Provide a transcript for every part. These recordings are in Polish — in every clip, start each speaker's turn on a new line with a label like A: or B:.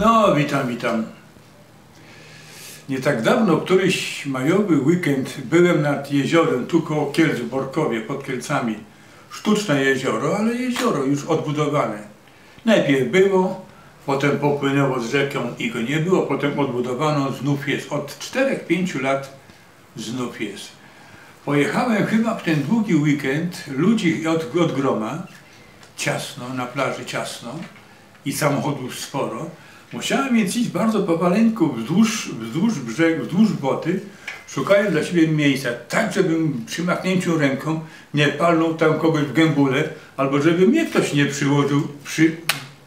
A: No, witam, witam. Nie tak dawno, któryś majowy weekend, byłem nad jeziorem, tu koło Kielc w Borkowie, pod Kielcami. Sztuczne jezioro, ale jezioro już odbudowane. Najpierw było, potem popłynęło z rzeką i go nie było, potem odbudowano, znów jest. Od 4-5 lat znów jest. Pojechałem chyba w ten długi weekend, ludzi od, od groma, ciasno, na plaży ciasno i samochodów sporo. Musiałem więc iść bardzo powaleńku wzdłuż, wzdłuż brzegu, wzdłuż boty, szukając dla siebie miejsca, tak żebym przy machnięciu ręką nie palnął tam kogoś w gębule, albo żeby mnie ktoś nie przyłożył przy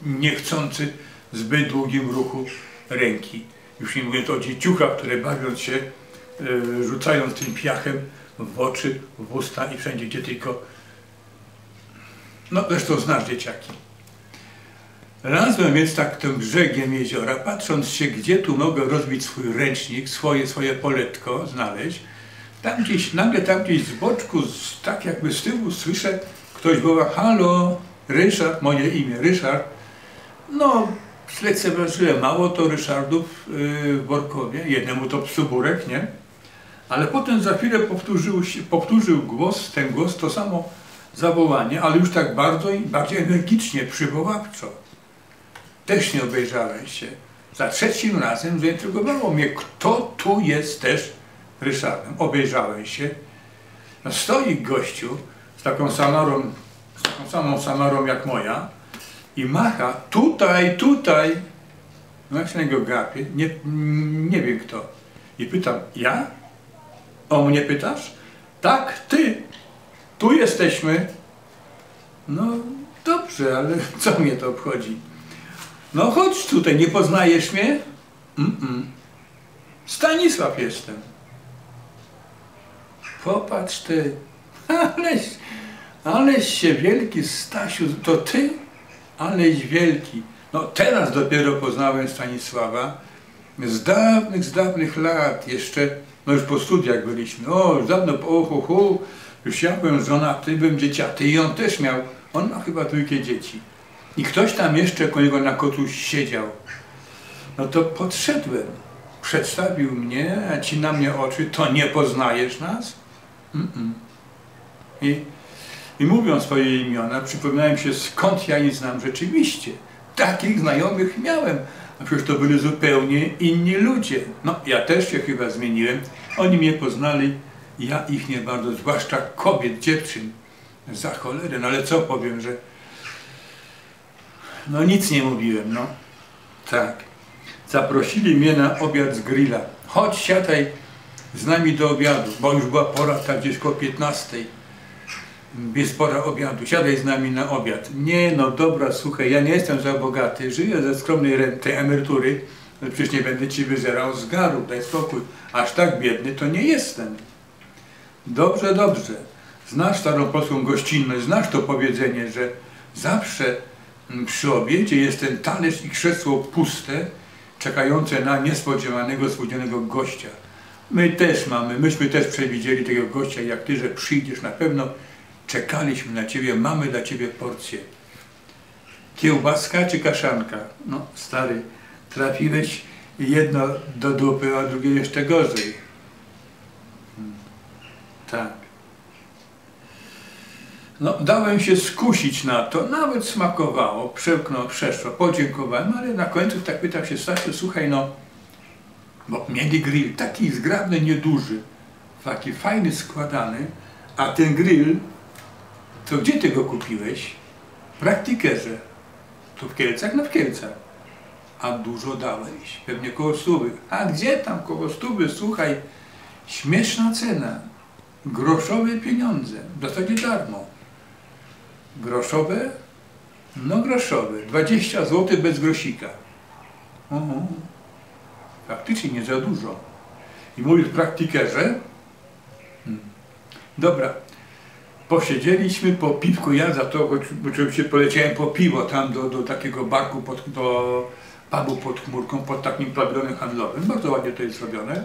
A: niechcący zbyt długim ruchu ręki. Już nie mówiąc o dzieciuchach, które bawiąc się, e, rzucając tym piachem w oczy, w usta i wszędzie, gdzie tylko. No zresztą znasz dzieciaki. Razem więc tak tym brzegiem jeziora, patrząc się, gdzie tu mogę rozbić swój ręcznik, swoje, swoje poletko znaleźć, tam gdzieś, nagle tam gdzieś z boczku, z, tak jakby z tyłu słyszę, ktoś woła, halo, Ryszard, moje imię, Ryszard. No, zlekceważyłem mało to Ryszardów yy, w Borkowie, jednemu to psuburek, nie? Ale potem za chwilę powtórzył, się, powtórzył głos, ten głos, to samo zawołanie, ale już tak bardzo i bardziej energicznie, przywoławczo też nie obejrzałem się. Za trzecim razem zaintrygowało mnie, kto tu jest też Ryszardem. Obejrzałem się. No stoi gościu z taką samarą, z taką samą samarą jak moja i macha tutaj, tutaj. No jak się na niego gapię, nie, nie wiem kto. I pytam, ja? O mnie pytasz? Tak, ty. Tu jesteśmy. No dobrze, ale co mnie to obchodzi? No chodź tutaj, nie poznajesz mnie? Mm -mm. Stanisław jestem. Popatrz ty, aleś, aleś się wielki Stasiu, to ty? Aleś wielki. No teraz dopiero poznałem Stanisława. Z dawnych, z dawnych lat, jeszcze, no już po studiach byliśmy. O, dawno, o, hu, hu, już ja byłem żonaty, byłem dzieciaty i on też miał, on ma chyba trójkę dzieci. I ktoś tam jeszcze koło niego na kotu siedział. No to podszedłem. Przedstawił mnie, a ci na mnie oczy, to nie poznajesz nas? Mm -mm. I, I mówiąc swoje imiona, przypomniałem się, skąd ja ich znam rzeczywiście. Takich znajomych miałem. A przecież to byli zupełnie inni ludzie. No, ja też się chyba zmieniłem. Oni mnie poznali, ja ich nie bardzo, zwłaszcza kobiet, dziewczyn. Za cholerę, no ale co powiem, że no nic nie mówiłem, no. Tak. Zaprosili mnie na obiad z grilla. Chodź, siadaj z nami do obiadu, bo już była pora, tak gdzieś koło 15. Jest pora obiadu, siadaj z nami na obiad. Nie, no dobra, słuchaj, ja nie jestem za bogaty, żyję ze skromnej renty, emerytury, no przecież nie będę ci wyzerał z garu, daj spokój. Aż tak biedny to nie jestem. Dobrze, dobrze. Znasz starą polską gościnność, znasz to powiedzenie, że zawsze przy obiedzie jest ten talerz i krzesło puste, czekające na niespodziewanego, spóźnionego gościa. My też mamy, myśmy też przewidzieli tego gościa, jak Ty, że przyjdziesz na pewno, czekaliśmy na Ciebie, mamy dla Ciebie porcję. Kiełbaska czy kaszanka? No stary, trafiłeś jedno do dupy, a drugie jeszcze gorzej. Hmm. Tak. No, dałem się skusić na to, nawet smakowało, przełknął, przeszło, podziękowałem, ale na końcu tak pytał się Stasiu, słuchaj no, bo mieli grill taki zgrabny, nieduży, taki fajny, składany, a ten grill, to gdzie ty go kupiłeś? W praktykerze. Tu w Kielcach? No w Kielcach. A dużo dałeś, pewnie koło stówy. A gdzie tam koło stówy? Słuchaj, śmieszna cena, groszowe pieniądze, w zasadzie darmo. Groszowe? No groszowe. 20 zł bez grosika. Oho. Faktycznie nie za dużo. I mówi w praktykerze, hmm. dobra, posiedzieliśmy po piwku, ja za to oczywiście poleciałem po piwo tam do, do takiego barku, pod, do pubu pod chmurką, pod takim pawilonem handlowym, bardzo ładnie to jest zrobione.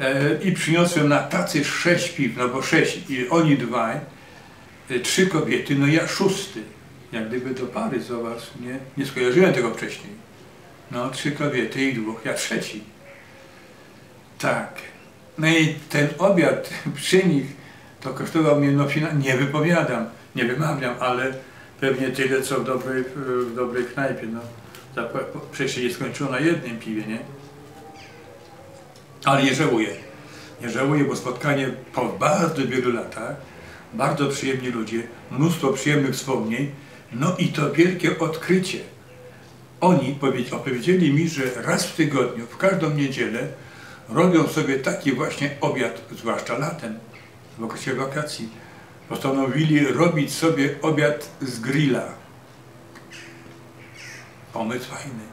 A: E, I przyniosłem na tacy sześć piw, no bo sześć, i oni dwaj, trzy kobiety, no ja szósty. Jak gdyby do pary, zobacz, nie, nie skojarzyłem tego wcześniej. No, trzy kobiety i dwóch, ja trzeci. Tak. No i ten obiad przy nich to kosztował mnie, no nie wypowiadam, nie wymawiam, ale pewnie tyle, co w dobrej, w dobrej knajpie. No. Przecież się skończyło na jednym piwie, nie? Ale nie żałuję. Nie żałuję, bo spotkanie po bardzo wielu latach, bardzo przyjemni ludzie, mnóstwo przyjemnych wspomnień, no i to wielkie odkrycie. Oni opowiedzieli mi, że raz w tygodniu, w każdą niedzielę, robią sobie taki właśnie obiad, zwłaszcza latem, w okresie wakacji. Postanowili robić sobie obiad z grilla. Pomysł fajny,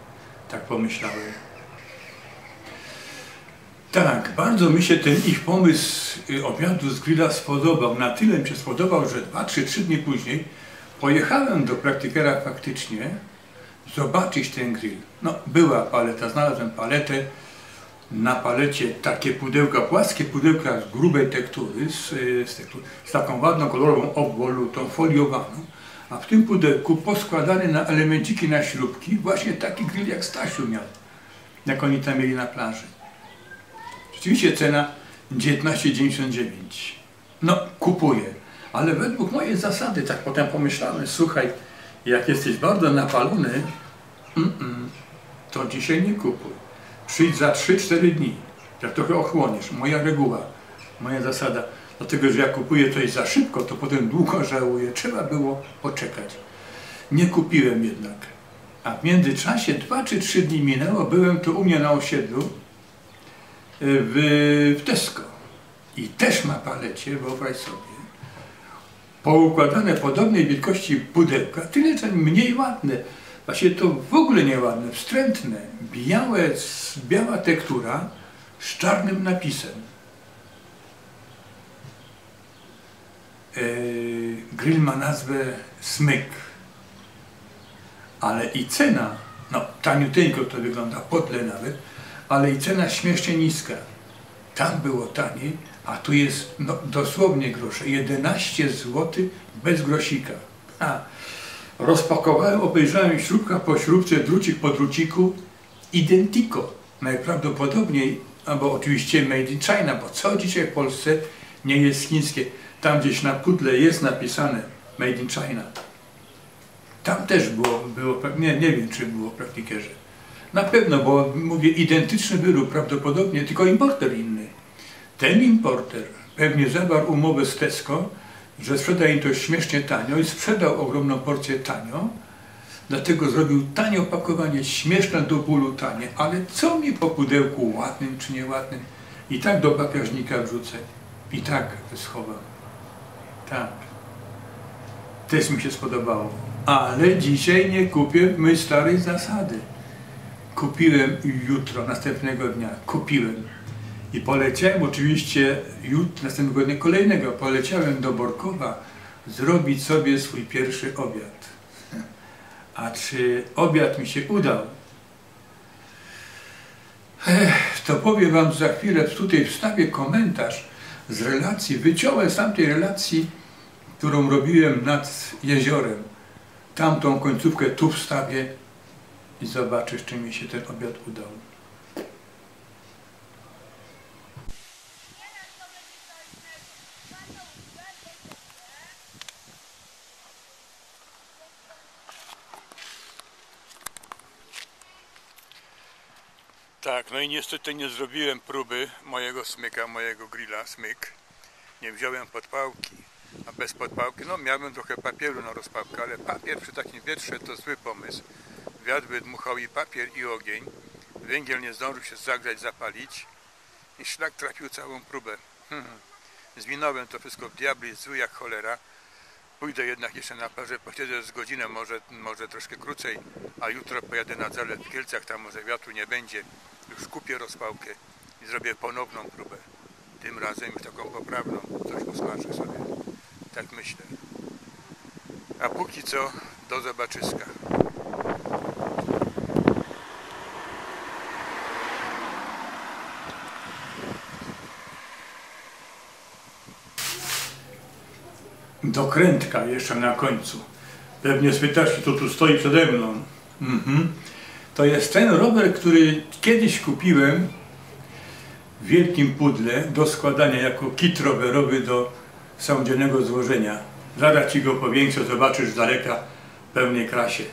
A: tak pomyślałem. Tak, bardzo mi się ten ich pomysł y, obiadu z grilla spodobał. Na tyle mi się spodobał, że dwa, trzy, trzy dni później pojechałem do praktykera faktycznie zobaczyć ten grill. No, była paleta, znalazłem paletę. Na palecie takie pudełka, płaskie pudełka z grubej tektury, z, y, z, tektury, z taką ładną kolorową obwolutą, foliowaną. A w tym pudełku poskładany na elemenciki, na śrubki, właśnie taki grill jak Stasiu miał, jak oni tam mieli na plaży. Rzeczywiście cena 19,99. No, kupuję. Ale według mojej zasady, tak potem pomyślałem, słuchaj, jak jesteś bardzo napalony, mm -mm, to dzisiaj nie kupuj. Przyjdź za 3-4 dni, jak trochę ochłoniesz. Moja reguła, moja zasada. Dlatego, że jak kupuję coś za szybko, to potem długo żałuję. Trzeba było poczekać. Nie kupiłem jednak. A w międzyczasie 2 czy 3 dni minęło, byłem tu u mnie na osiedlu, w, w Tesco. I też ma palecie, wyobraź sobie, poukładane podobnej wielkości pudełka, tyle że mniej ładne. Właśnie to w ogóle nieładne, wstrętne, białe, biała tektura z czarnym napisem. Yy, grill ma nazwę Smyk, ale i cena, no taniuteńko to wygląda, podle nawet, ale i cena śmiesznie niska. Tam było taniej, a tu jest no, dosłownie grosze. 11 zł bez grosika. A, rozpakowałem, obejrzałem śrubka po śrubce, drucik po druciku. Identico. Najprawdopodobniej, albo oczywiście made in China, bo co dzisiaj w Polsce nie jest chińskie. Tam gdzieś na pudle jest napisane made in China. Tam też było, było nie, nie wiem czy było w praktykerze. Na pewno, bo mówię identyczny wyrób prawdopodobnie, tylko importer inny. Ten importer pewnie zawarł umowę z Tesco, że sprzeda im to śmiesznie tanio i sprzedał ogromną porcję tanio, dlatego zrobił tanie opakowanie, śmieszne do bólu tanie, ale co mi po pudełku ładnym czy nieładnym i tak do bagażnika wrzucę i tak schowam. Tak. Też mi się spodobało. Ale dzisiaj nie kupię my starej zasady kupiłem jutro, następnego dnia, kupiłem. I poleciałem oczywiście jutro, następnego dnia kolejnego, poleciałem do Borkowa zrobić sobie swój pierwszy obiad. A czy obiad mi się udał? Ech, to powiem Wam za chwilę, tutaj wstawię komentarz z relacji, wyciąłem z tamtej relacji, którą robiłem nad jeziorem. Tamtą końcówkę tu wstawię, i zobaczysz, czy mi się ten obiad udał. Tak, no i niestety nie zrobiłem próby mojego smyka, mojego grilla smyk. Nie wziąłem podpałki, a bez podpałki, no miałem trochę papieru na rozpałkę, ale papier przy takim wietrze to zły pomysł. Wiatr wydmuchał i papier i ogień. Węgiel nie zdążył się zagrzać, zapalić i szlak trafił całą próbę. Hmm. Zwinąłem to wszystko w diabli, zły jak cholera. Pójdę jednak jeszcze na plażę, posiedzę z godzinę, może, może troszkę krócej, a jutro pojadę na zalew w Kielcach, tam może wiatru nie będzie. Już kupię rozpałkę i zrobię ponowną próbę. Tym razem już taką poprawną, coś usmażę sobie. Tak myślę. A póki co, do zobaczyska. Dokrętka jeszcze na końcu. Pewnie spytasz, kto tu stoi przede mną. Mhm. To jest ten rower, który kiedyś kupiłem w wielkim pudle do składania jako kit rowerowy do samodzielnego złożenia. Zaraz ci go powiększę, zobaczysz z daleka w pełnej krasie.